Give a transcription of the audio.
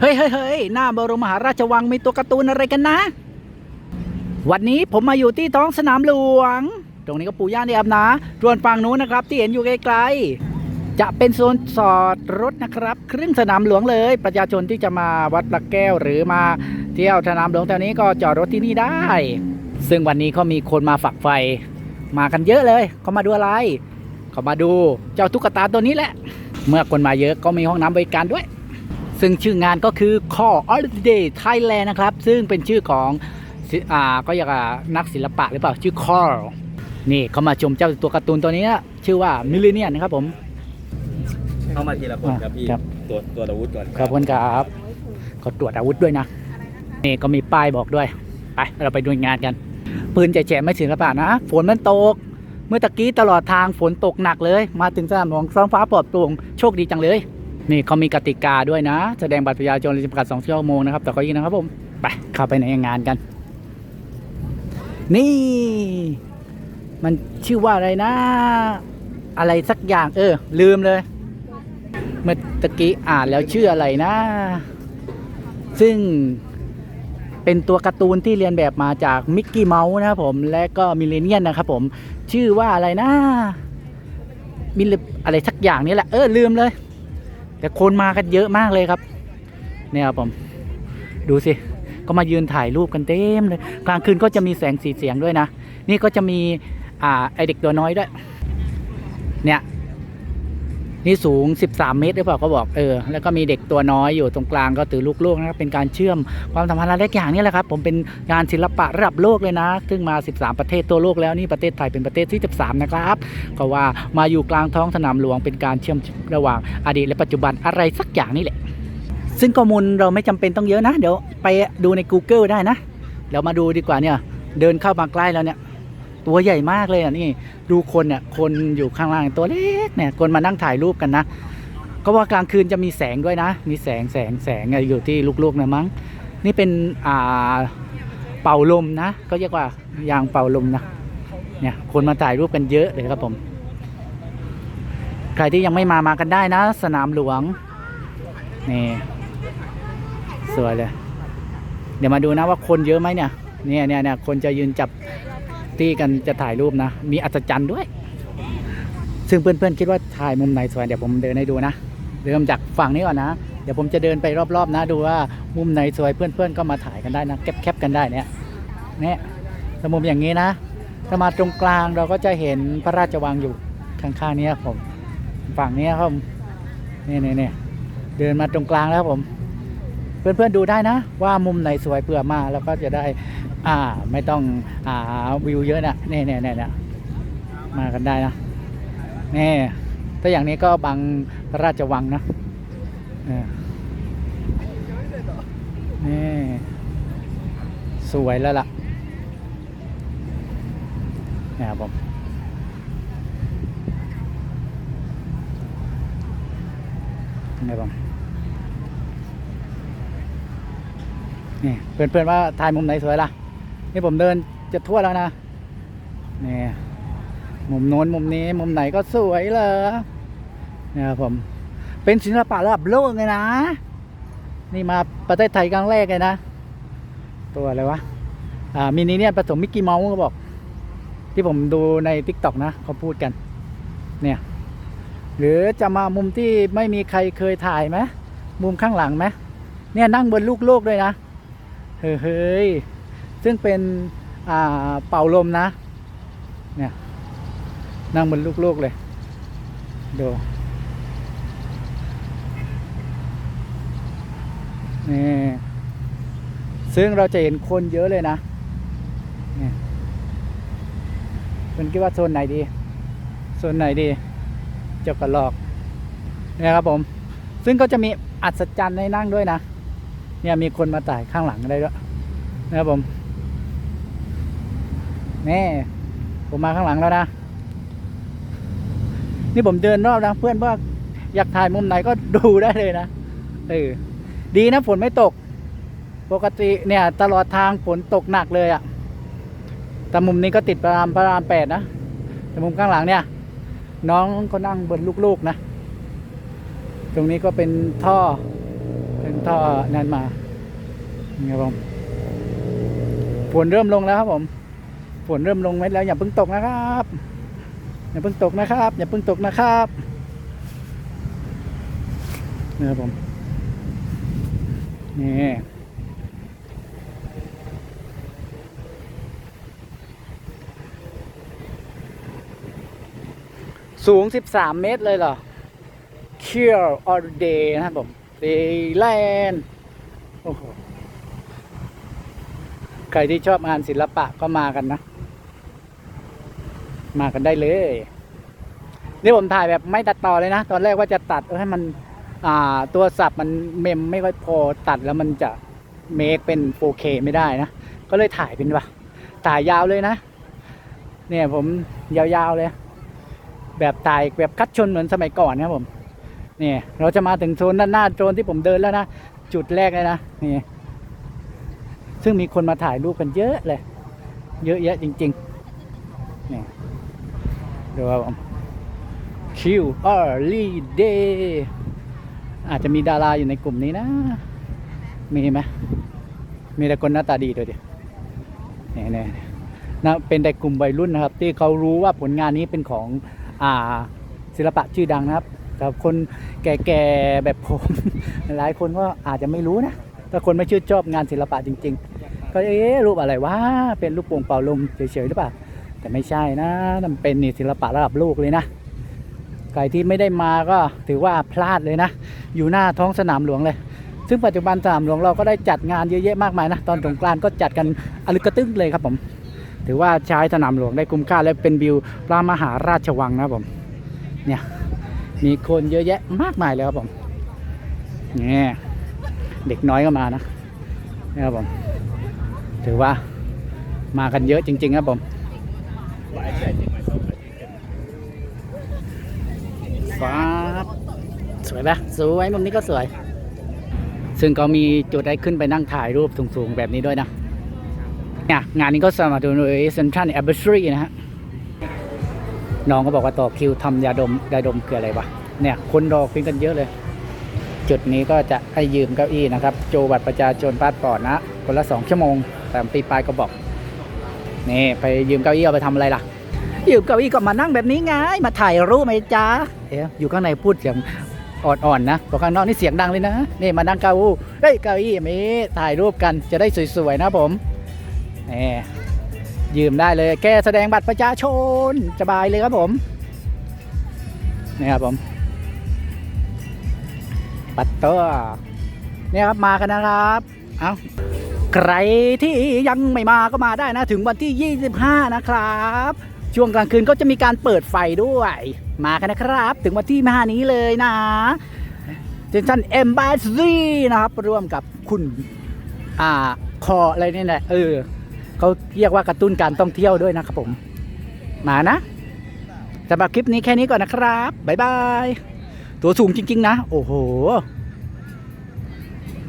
เฮ้ยเฮ้ยเฮ้ยหน้าบรมมหาราชวังมีตัวการ์ตูนอะไรกันนะ วันนี้ผมมาอยู่ที่ท้องสนามหลวง ตรงนี้ก็ปู่ย่าเนี่อับนะส่วนฝั่งนู้นนะครับ ที่เห็นอยู่ไกลๆ จะเป็นโซนจอดรถนะครับ ครึ่งสนามหลวงเลย ประชาชนที่จะมาวัดพระแก้วหรือมาเที่ยวสนามหลวงแถวนี้ก็จอดรถที่นี่ได้ ซึ่งวันนี้เขามีคนมาฝักไฟ มากันเยอะเลย เขามาดูอะไร เขามาดูเจ้าตุ๊กตาตัวนี้แหละ เมื่อคนมาเยอะก็มีห้องน้ำบริการด้วย ซึ่งชื่องานก็คือ Call Holiday Thailand นะครับ ซึ่งเป็นชื่อของศิอ่าก็อยากนักศิลปะหรือเปล่า ชื่อ Call นี่เขามาชมเจ้าตัวการ์ตูนตัวนี้นะชื่อว่ามิลเลนเนียนะครับผมเข้ามาทีละคนครับพี่ครับตัวตัวจอาวุธก่อนขอบคุณครับเขาตรวจอาวุธด้วยนะนี่ก็มีป้ายบอกด้วยไปเราไปดูงานกัน ปืนแฉะๆไม่ศิลปะนะฝนมันตก เมื่อตะกี้ตลอดทางฝนตกหนักเลย มาถึงสนามหลวงท้องฟ้าปลอดโปร่งโชคดีจังเลย นี่เขามีกติกาด้วยนะ แสดงบัตรประชาชนจำกัด2ชั่วโมงนะครับ แต่ก็ยินนะครับผม ไปเข้าไปในงานกัน นี่ มันชื่อว่าอะไรนะ อะไรสักอย่าง เออ ลืมเลย เมื่อตะกี้อ่านแล้วชื่ออะไรนะ ซึ่งเป็นตัวการ์ตูนที่เรียนแบบมาจากมิกกี้เมาส์นะครับผม และก็มิเลเนียนนะครับผม ชื่อว่าอะไรนะมิลอะไรสักอย่างนี้แหละ เออลืมเลย แต่คนมากันเยอะมากเลยครับเนี่ยครับผมดูสิก็มายืนถ่ายรูปกันเต็มเลยกลางคืนก็จะมีแสงสีเสียงด้วยนะ นี่ก็จะมีอ่าไอเด็กตัวน้อยด้วย เนี่ย นี่สูง 13 เมตรหรือเปล่าก็บอกเออแล้วก็มีเด็กตัวน้อยอยู่ตรงกลางก็ถือลูกๆนะครับเป็นการเชื่อมความสัมพันธ์อะไรอย่างนี้แหละครับ ผมเป็นงานศิลปะระดับโลกเลยนะ ซึ่งมา 13 ประเทศตัวโลกแล้วนี่ประเทศไทยเป็นประเทศที่ 13 นะครับก็ว่ามาอยู่กลางท้องสนามหลวงเป็นการเชื่อมระหว่างอดีตและปัจจุบันอะไรสักอย่างนี่แหละ ซึ่งข้อมูลเราไม่จำเป็นต้องเยอะนะ เดี๋ยวไปดูใน Google ได้นะเดี๋ยวมาดูดีกว่าเนี่ยเดินเข้ามาใกล้แล้วเนี่ย ตัวใหญ่มากเลยอะนี่ดูคนเนี่ยคนอยู่ข้างล่างตัวเล็กเนี่ยคนมานั่งถ่ายรูปกันนะก็ว่ากลางคืนจะมีแสงด้วยนะ มีแสงแสงแสงอะอยู่ที่ลูกๆนะมั้ง นี่เป็นอ่าเป่าลมนะ ก็เรียกว่ายางเป่าลมนะเนี่ยคนมาถ่ายรูปกันเยอะเลยครับผม ใครที่ยังไม่มามากันได้นะ สนามหลวงนี่สวยเลย เดี๋ยวมาดูนะว่าคนเยอะไหมเนี่ยเนี่ยเนี่ยเนี่ยคนจะยืนจับ ที่กันจะถ่ายรูปนะ มีอัศจรรย์ด้วย ซึ่งเพื่อนๆคิดว่าถ่ายมุมไหนสวยเดี๋ยวผมเดินให้ดูนะเริ่มจากฝั่งนี้ก่อนนะ เดี๋ยวผมจะเดินไปรอบๆ นะ ดูว่ามุมไหนสวยเพื่อนๆก็มาถ่ายกันได้นะแคปๆกันได้เนี่ยเนี่ยถ้ามุมอย่างนี้นะถ้ามาตรงกลางเราก็จะเห็นพระราชวังอยู่ข้างๆนี้ผมฝั่งนี้ครับผมนี่นี่นี่เดินมาตรงกลางแล้วครับผม เพื่อนๆดูได้นะ ว่ามุมไหนสวยเผื่อมาแล้วก็จะได้ อ่า ไม่ต้องอ่าวิวเยอะนะเนี่ยเนี่นี่นี่ยมากันได้นะนี่ถ้าอย่างนี้ก็บังระราชวังนะเนี่สวยแล้วล่ะนี่ครับผมนี่ผมนี่เพื่อนๆว่าถ่ายมุมไหนสวยล่ะ นี่ผมเดินจะทั่วแล้วนะนี่มุมโน้นมุมนี้มุมไหนก็สวยเลยนี่ครับผม เป็นศิลปะระดับโลกเลยนะ นี่มาประเทศไทยครั้งแรกเลยนะ ตัวอะไรวะอ่ามินิเนี่ยผสมมิกกี้เมาส์เขาบอก ที่ผมดูในทิกตอกนะเขาพูดกัน เนี่ย หรือจะมามุมที่ไม่มีใครเคยถ่ายไหมมุมข้างหลังไหมเนี่ยนั่งบนลูกโลกด้วยนะ เฮ้ย ซึ่งเป็นเป่าลมนะ เนี่ยนั่งบนลูกๆเลย ดู นี่ ซึ่งเราจะเห็นคนเยอะเลยนะเนี่ยคุณคิดว่าโซนไหนดี โซนไหนดีเจ้ากระลอกเนี่ยครับผม ซึ่งก็จะมีอัศจรรย์ให้นั่งด้วยนะ เนี่ยมีคนมาถ่ายข้างหลังได้ด้วยนะครับผม นี่ผมมาข้างหลังแล้วนะ นี่ผมเดินรอบนะ เพื่อนว่าอยากถ่ายมุมไหนก็ดูได้เลยนะเออดีนะฝนไม่ตก ปกติเนี่ย ตลอดทางฝนตกหนักเลยอะ่ะแต่มุมนี้ก็ติดพระรามพระรามแปดนะแต่มุมข้างหลังเนี่ย น้องก็นั่งบนลูกๆนะ ตรงนี้ก็เป็นท่อ เป็นท่อนั้นมานี่ครับผมฝนเริ่มลงแล้วครับผม ฝนเริ่มลงเม็ดแล้วอย่าเพิ่งตกนะครับ อย่าเพิ่งตกนะครับ อย่าเพิ่งตกนะครับนี่ครับผมนี่สูง 13 เมตรเลยเหรอเคียร์ออร์เดย์นะครับผมเดย์แลนด์โอ้โห ใครที่ชอบงานศิลปะก็มากันนะ มากันได้เลย นี่ผมถ่ายแบบไม่ตัดต่อเลยนะ ตอนแรกว่าจะตัดให้มันอ่าตัวสับมันเมมไม่ค่อยพอตัดแล้วมันจะเมคเป็น 4K ไม่ได้นะ ก็เลยถ่ายเป็นว่าถ่ายยาวเลยนะ เนี่ยผมยาวๆเลย แบบถ่ายแบบคัดชนเหมือนสมัยก่อนนะผมนี่เราจะมาถึงโซนด้านหน้าโซนที่ผมเดินแล้วนะ จุดแรกเลยนะนี่ซึ่งมีคนมาถ่ายรูปกันเยอะเลย เยอะแยะจริงๆนี่ ดูครับผม Q Early Day อาจจะมีดาราอยู่ในกลุ่มนี้นะ มีไหมมีแต่คนหน้าตาดีด้วยดินี่นี่นะเป็นแต่กลุ่มวัยรุ่นนะครับ ที่เขารู้ว่าผลงานนี้เป็นของอ่าศิลปะชื่อดังนะครับแต่คนแก่ๆแบบผมหลายคนก็อาจจะไม่รู้นะถ้าคนไม่ชื่นชอบงานศิลปะจริง ๆ ก็เอ๊ะรูปอะไรวะเป็นรูปโป่งเป่าลมเฉยๆหรือเปล่า แต่ไม่ใช่นะมันเป็นนี่ศิลปะระดับโลกเลยนะใครที่ไม่ได้มาก็ถือว่าพลาดเลยนะ อยู่หน้าท้องสนามหลวงเลย ซึ่งปัจจุบันสนามหลวงเราก็ได้จัดงานเยอะแยะมากมายนะ ตอนสงกรานต์ก็จัดกันอลึกกระตึ้งเลยครับผม ถือว่าใช้สนามหลวงได้คุ้มค่าและเป็นวิวพระมหาราชวังนะผม เนี่ย มีคนเยอะแยะมากมายเลยครับผม เนี่ย เด็กน้อยก็มานะนะครับผม ถือว่ามากันเยอะจริงๆครับผม ฟ้าสวยปะสวยมุมนี้ก็สวย ซึ่งก็มีจุดให้ขึ้นไปนั่งถ่ายรูปสูงๆ แบบนี้ด้วยนะเนี่ยงานนี้ก็สนับสนุนโดย Central a b b a t o r y นะฮะ น้องก็บอกว่าต่อคิวทำยาดมยาดมคืออะไรวะ เนี่ย คนรอคิวกันเยอะเลย จุดนี้ก็จะให้ยืมเก้าอี้นะครับ โจบัตรประชาชนพาสปอร์ตนะ คนละสองชั่วโมงแต่ปีปลายก็บอก นี่ ไปยืมเก้าอี้เอาไปทำอะไรล่ะ ยืมเก้าอี้ก็มานั่งแบบนี้ไง มาถ่ายรูปไหมจ๊ะ เอ๊ะอยู่ข้างในพูดเสียงอ่อนๆนะพอข้างนอกนี่เสียงดังเลยนะ นี่มานั่งเก้าอี้เฮ้ยเก้าอี้มีถ่ายรูปกันจะได้สวยๆนะผมนี่ยืมได้เลยแค่แสดงบัตรประชาชนสบายเลยครับผมนี่ครับผมปัตเตอร์เนี่ยครับมากันนะครับเอาใครที่ยังไม่มาก็มาได้นะ ถึงวันที่ 25 นะครับ ช่วงกลางคืนก็จะมีการเปิดไฟด้วย มากันนะครับ ถึงวันที่มานี้เลยนะเจนชันเอ็มบาซีนะครับ ร่วมกับคุณ อ่า คออะไรนี่แหละเออเขาเรียกว่ากระตุ้นการท่องเที่ยวด้วยนะครับผม มานะสำหรับคลิปนี้แค่นี้ก่อนนะครับ บ๊ายบาย ตัวสูงจริง ๆ นะ โอ้โห